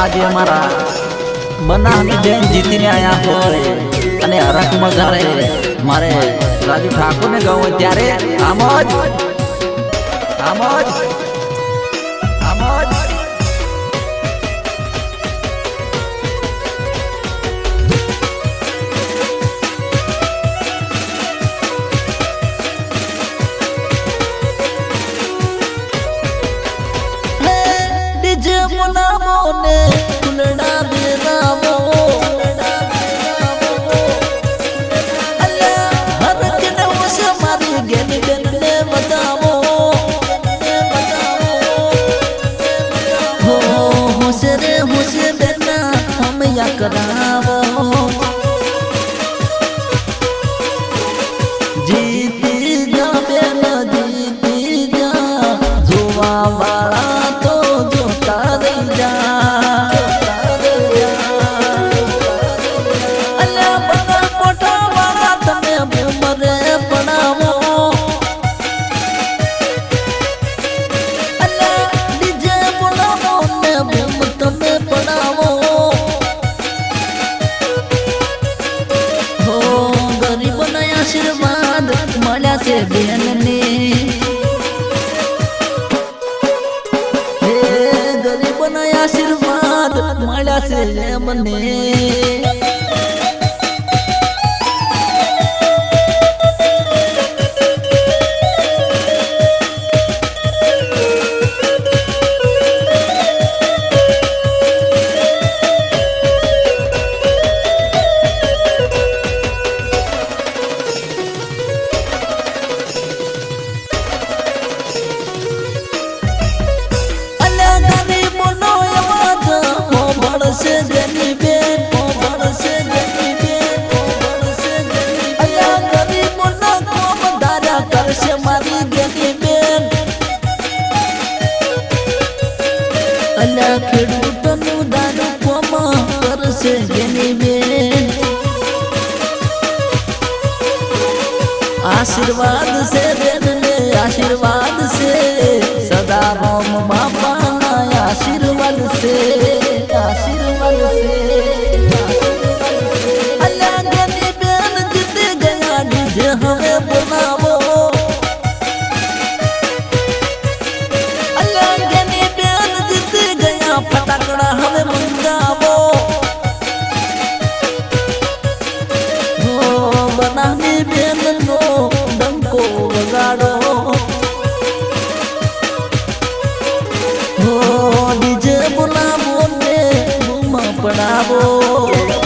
આજે અમારા બનાની બેન જીતીને આયા હોય અને હરકમાં જ્યારે મારે રાજુ ઠાકોરને ગયું ત્યારે આમ જ આમ જ હોશ રે હોશ બેના અમે યા કરા મળ્યા છે મને સજની બેન આશીર્વાદ છે બેન આશીર્વાદ છે સદા રામ બાપા wani abu.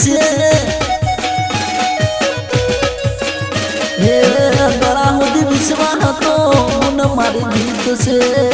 છે હે ગળા સુધી વિશ્વાસ હતો મન મારી જીત છે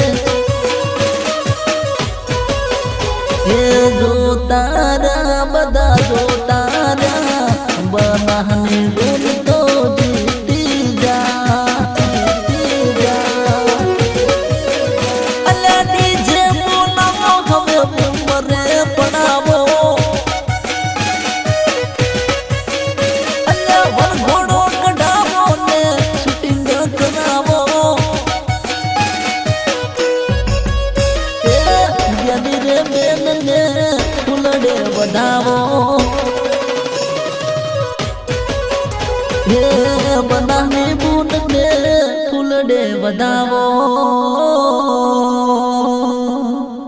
હે બધાને બૂટ દે ફૂલ દે વધાવો